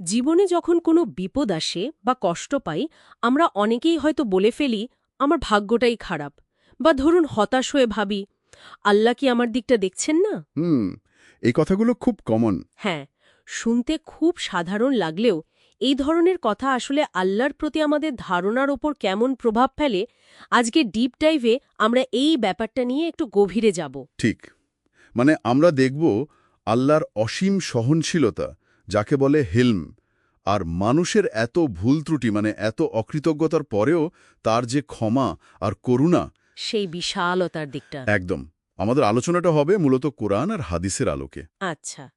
জীবনে যখন কোনো বিপদ আসে বা কষ্ট পাই আমরা অনেকেই হয়তো বলে ফেলি আমার ভাগ্যটাই খারাপ। বা ধরুন হতাশ হয়ে ভাবি আল্লাহ কি আমার দিকটা দেখছেন না? হুম এই কথাগুলো খুব কমন। হ্যাঁ শুনতে খুব সাধারণ লাগলেও এই ধরনের কথা আসলে আল্লাহর প্রতি আমাদের ধারণার ওপর কেমন প্রভাব ফেলে আজকে ডিপ ডাইভে আমরা এই ব্যাপারটা নিয়ে একটু গভীরে যাব। ঠিক মানে আমরা দেখব আল্লাহর অসীম সহনশীলতা যাকে বলে হিলম। আর মানুষের এত ভুল ত্রুটি মানে এত অকৃতজ্ঞতার পরেও তার যে ক্ষমা আর করুণা সেই বিশালতার দিকটা। একদম। আমাদের আলোচনাটা হবে মূলত কোরআন আর হাদিসের আলোকে। আচ্ছা।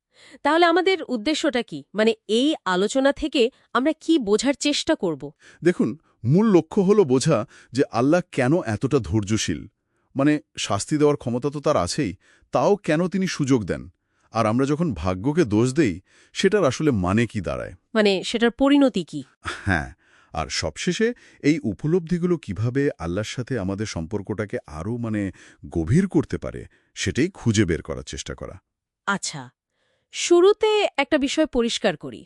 তাহলে আমাদের উদ্দেশ্যটা কি? মানে এই আলোচনা থেকে আমরা কি বোঝার চেষ্টা করব? দেখুন মূল লক্ষ্য হলো বোঝা যে আল্লাহ কেন এতটা ধৈর্যশীল? মানে শাস্তি দেওয়ার ক্ষমতা তো তার আছেই তাও কেন তিনি সুযোগ দেন? আর আমরা যখন ভাগ্যকে দোষ দেই সেটার আসলে মানে কি দাঁড়ায়? মানে সেটার পরিণতি কি? হ্যাঁ আর সবশেষে এই উপলব্ধিগুলো কীভাবে আল্লাহর সাথে আমাদের সম্পর্কটাকে আরও মানে গভীর করতে পারে সেটাই খুঁজে বের করার চেষ্টা করা। আচ্ছা শুরুতে একটা বিষয় পরিষ্কার করি।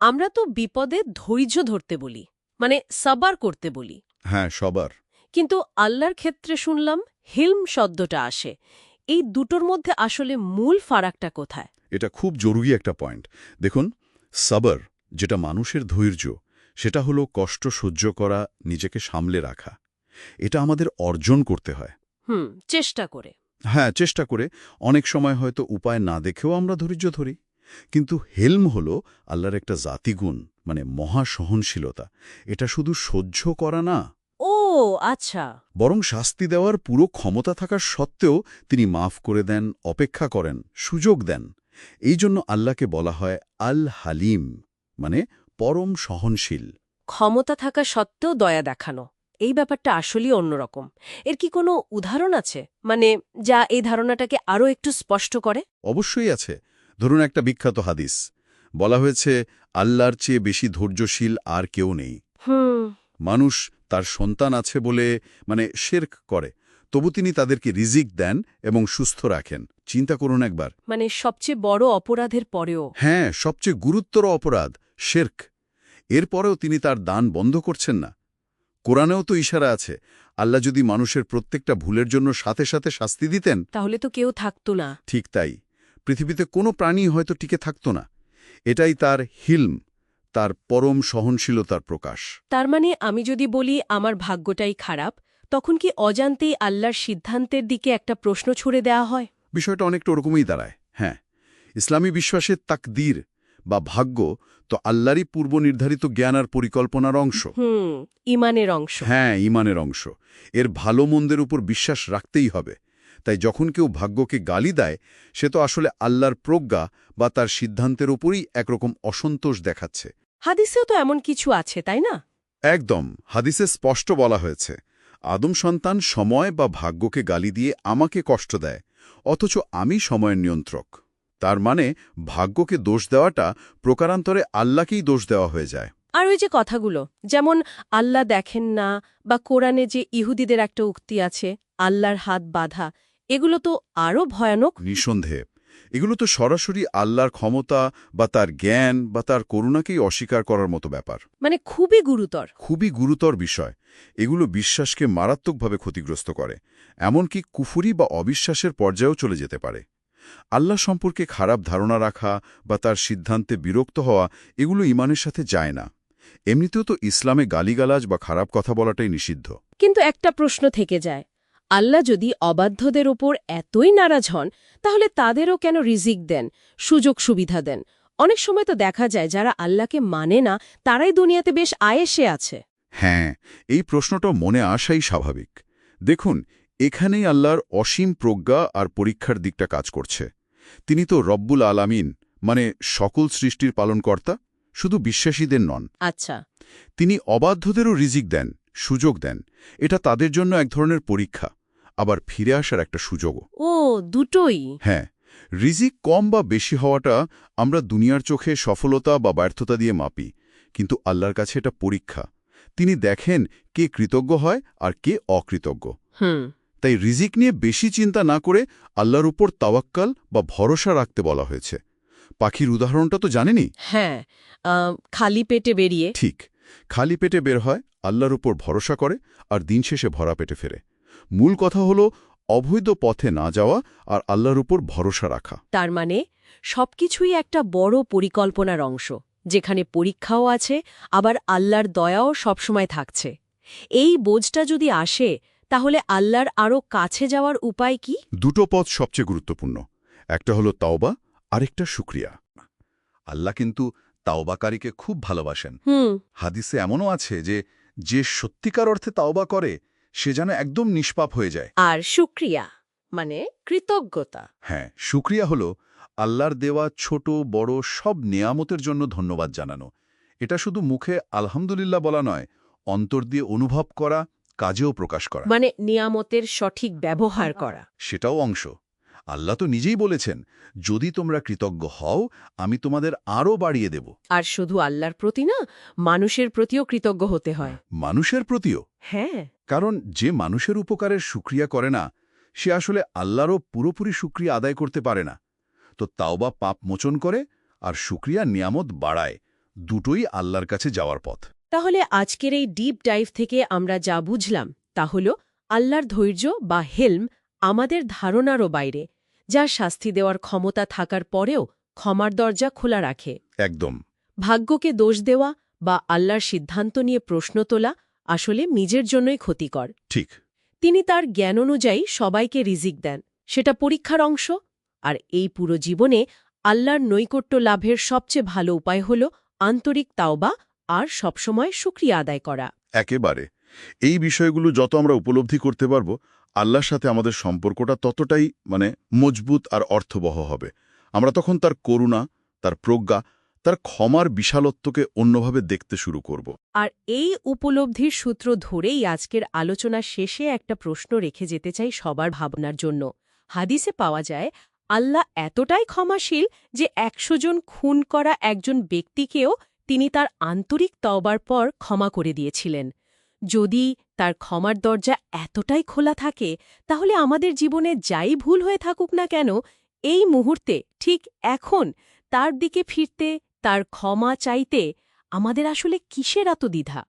আমরা তো বিপদে ধৈর্য ধরতে বলি মানে সাবার করতে বলি। হ্যাঁ সবার। কিন্তু আল্লাহর ক্ষেত্রে শুনলাম হিলম শব্দটা আসে এই দুটোর মধ্যে আসলে মূল ফারাকটা কোথায়? এটা খুব জরুরি একটা পয়েন্ট। দেখুন সাবর যেটা মানুষের ধৈর্য সেটা হলো কষ্ট সহ্য করা নিজেকে সামলে রাখা। এটা আমাদের অর্জন করতে হয়। হুম চেষ্টা করে। হ্যাঁ চেষ্টা করে। অনেক সময় হয়তো উপায় না দেখেও আমরা ধৈর্য ধরি। কিন্তু হেলম হল আল্লাহর একটা জাতিগুণ মানে মহা সহনশীলতা। এটা শুধু সহ্য করা না আচ্ছা। বরং শাস্তি দেওয়ার পুরো ক্ষমতা থাকার সত্ত্বেও তিনি মাফ করে দেন অপেক্ষা করেন সুযোগ দেন। এই জন্য আল্লাহকে বলা হয় আল হালিম মানে পরম সহনশীল। ক্ষমতা থাকা সত্ত্বেও দয়া দেখানো। এই ব্যাপারটা আসলেই অন্যরকম। এর কি কোনো উদাহরণ আছে? মানে যা এই ধারণাটাকে আরও একটু স্পষ্ট করে? অবশ্যই আছে। ধরুন একটা বিখ্যাত হাদিস। বলা হয়েছে আল্লাহর চেয়ে বেশি ধৈর্যশীল আর কেউ নেই। হুম। মানুষ তার সন্তান আছে বলে মানে শেরক করে। তবু তিনি তাদেরকে রিজিক দেন এবং সুস্থ রাখেন। চিন্তা করুন একবার। মানে সবচেয়ে বড় অপরাধের পরেও। হ্যাঁ সবচেয়ে গুরুত্বর অপরাধ শেরক। এরপরেও তিনি তার দান বন্ধ করছেন না। কোরআনেও তো ইশারা আছে আল্লাহ যদি মানুষের প্রত্যেকটা ভুলের জন্য সাথে সাথে শাস্তি দিতেন। তাহলে তো কেউ থাকত না। ঠিক তাই। পৃথিবীতে কোনো প্রাণী হয়তো টিকে থাকত না। এটাই তার হিলম। তার পরম সহনশীলতার প্রকাশ। তার মানে আমি যদি বলি আমার ভাগ্যটাই খারাপ তখন কি অজান্তেই আল্লাহর সিদ্ধান্তের দিকে একটা প্রশ্ন ছুড়ে দেওয়া হয়? বিষয়টা অনেকটা ওরকমই দাঁড়ায় হ্যাঁ। ইসলামী বিশ্বাসের তাকদীর বা ভাগ্য তো আল্লাহরই পূর্ব নির্ধারিত জ্ঞান আর পরিকল্পনার অংশ। ইমানের অংশ। হ্যাঁ ইমানের অংশ। এর ভালো মন্দের উপর বিশ্বাস রাখতেই হবে। তাই যখন কেউ ভাগ্যকে গালি দেয় সে তো আসলে আল্লাহর প্রজ্ঞা বা তার সিদ্ধান্তের উপরই একরকম অসন্তোষ দেখাচ্ছে। হাদিসেও তো এমন কিছু আছে তাই না? একদম হাদিসে স্পষ্ট বলা হয়েছে আদম সন্তান সময় বা ভাগ্যকে গালি দিয়ে আমাকে কষ্ট দেয় অথচ আমি সময়ের নিয়ন্ত্রক। তার মানে ভাগ্যকে দোষ দেওয়াটা প্রকারান্তরে আল্লাহকেই দোষ দেওয়া হয়ে যায়। আর ওই যে কথাগুলো যেমন আল্লাহ দেখেন না বা কোরআনে যে ইহুদিদের একটা উক্তি আছে আল্লাহর হাত বাঁধা এগুলো তো আরও ভয়ানক। নিঃসন্দেহে। এগুলো তো সরাসরি আল্লাহর ক্ষমতা বা তার জ্ঞান বা তার করুণাকেই অস্বীকার করার মতো ব্যাপার। মানে খুবই গুরুতর। খুবই গুরুতর বিষয়। এগুলো বিশ্বাসকে মারাত্মকভাবে ক্ষতিগ্রস্ত করে। এমনকি কুফুরি বা অবিশ্বাসের পর্যায়েও চলে যেতে পারে। আল্লাহ সম্পর্কে খারাপ ধারণা রাখা বা তার সিদ্ধান্তে বিরক্ত হওয়া এগুলো ইমানের সাথে যায় না। এমনিতেও তো ইসলামে গালিগালাজ বা খারাপ কথা বলাটাই নিষিদ্ধ। কিন্তু একটা প্রশ্ন থেকে যায়। আল্লাহ যদি অবাধ্যদের ওপর এতই নারাজ হন তাহলে তাদেরও কেন রিজিক দেন সুযোগ সুবিধা দেন? অনেক সময় তো দেখা যায় যারা আল্লাহকে মানে না তারাই দুনিয়াতে বেশ আয়েসে আছে। হ্যাঁ এই প্রশ্নটা মনে আসাই স্বাভাবিক। দেখুন এখানেই আল্লাহর অসীম প্রজ্ঞা আর পরীক্ষার দিকটা কাজ করছে। তিনি তো রব্বুল আলামিন মানে সকল সৃষ্টির পালনকর্তা শুধু বিশ্বাসীদের নন। আচ্ছা। তিনি অবাধ্যদেরও রিজিক দেন সুযোগ দেন। এটা তাদের জন্য এক ধরনের পরীক্ষা। আবার ফিরে আসার একটা সুযোগও। ও দুটোই? হ্যাঁ রিজিক কম বা বেশি হওয়াটা আমরা দুনিয়ার চোখে সফলতা বা ব্যর্থতা দিয়ে মাপি কিন্তু আল্লাহর কাছে এটা পরীক্ষা। তিনি দেখেন কে কৃতজ্ঞ হয় আর কে অকৃতজ্ঞ। তাই রিজিক নিয়ে বেশি চিন্তা না করে আল্লাহর উপর তাওয়াক্কাল বা ভরসা রাখতে বলা হয়েছে। পাখির উদাহরণটা তো জানেনি হ্যাঁ খালি পেটে বেরিয়ে। ঠিক খালি পেটে বের হয় আল্লাহর উপর ভরসা করে আর দিন শেষে ভরা পেটে ফেরে। মূল কথা হলো অবৈধ পথে না যাওয়া আর আল্লাহর উপর ভরসা রাখা। তার মানে সবকিছুই একটা বড় পরিকল্পনার অংশ যেখানে পরীক্ষাও আছে আবার আল্লাহর দয়াও সবসময় থাকছে। এই বোঝটা যদি আসে তাহলে আল্লাহর আরও কাছে যাওয়ার উপায় কি? দুটো পথ সবচেয়ে গুরুত্বপূর্ণ একটা হলো তাওবা আরেকটা শুক্রিয়া। আল্লাহ কিন্তু তাওবাকারীকে খুব ভালোবাসেন। হাদিসে এমনও আছে যে যে সত্যিকার অর্থে তাওবা করে সে যেন একদম নিষ্পাপ হয়ে যায়। আর সুক্রিয়া মানে কৃতজ্ঞতা। হ্যাঁ সুক্রিয়া হলো আল্লাহর দেওয়া ছোট বড় সব নিয়ামতের জন্য ধন্যবাদ জানানো। এটা শুধু মুখে আলহামদুলিল্লাহ বলা নয় অন্তর দিয়ে অনুভব করা কাজেও প্রকাশ করা। মানে নিয়ামতের সঠিক ব্যবহার করা। সেটাও অংশ। আল্লাহ তো নিজেই বলেছেন যদি তোমরা কৃতজ্ঞ হও আমি তোমাদের আরও বাড়িয়ে দেব। আর শুধু আল্লাহর প্রতি না মানুষের প্রতিও কৃতজ্ঞ হতে হয়। মানুষের প্রতিও? হ্যাঁ। কারণ যে মানুষের উপকারের সুক্রিয়া করে না সে আসলে আল্লাহরও পুরোপুরি সুক্রিয়া আদায় করতে পারে না। তো তাওবা পাপ মোচন করে আর সুক্রিয়া নিয়ামত বাড়ায় দুটোই আল্লাহর কাছে যাওয়ার পথ। তাহলে আজকের এই ডিপ ডাইভ থেকে আমরা যা বুঝলাম তা হল আল্লাহর ধৈর্য বা হেলম আমাদের ধারণারও বাইরে। যা শাস্তি দেওয়ার ক্ষমতা থাকার পরেও ক্ষমার দরজা খোলা রাখে। একদম। ভাগ্যকে দোষ দেওয়া বা আল্লাহর সিদ্ধান্ত নিয়ে প্রশ্ন তোলা আসলে নিজের জন্যই ক্ষতিকর। ঠিক। তিনি তার জ্ঞান অনুযায়ী সবাইকে রিজিক দেন। সেটা পরীক্ষার অংশ। আর এই পুরো জীবনে আল্লাহর নৈকট্য লাভের সবচেয়ে ভালো উপায় হল আন্তরিক তাওবা আর সবসময় সুক্রিয়া আদায় করা। একেবারে। এই বিষয়গুলো যত আমরা উপলব্ধি করতে পারব আল্লাহর সাথে আমাদের সম্পর্কটা ততটাই মানে মজবুত আর অর্থবহ হবে। আমরা তখন তার করুণা, তার প্রজ্ঞা, তার ক্ষমার বিশালত্বকে অন্যভাবে দেখতে শুরু করব। আর এই উপলব্ধির সূত্র ধরেই আজকের আলোচনা শেষে একটা প্রশ্ন রেখে যেতে চাই সবার ভাবনার জন্য। হাদিসে পাওয়া যায়, আল্লাহ এতটাই ক্ষমাশীল যে একশো জন খুন করা একজন ব্যক্তিকেও তিনি তার আন্তরিক তওবার পর ক্ষমা করে দিয়েছিলেন। যদি তার ক্ষমার দরজা এতটাই খোলা থাকে, তাহলে আমাদের জীবনে যাই ভুল হয়ে থাকুক না কেন, এই মুহূর্তে, ঠিক এখন, তার দিকে ফিরতে, তার ক্ষমা চাইতে, আমাদের আসলে কিসের এত দ্বিধা?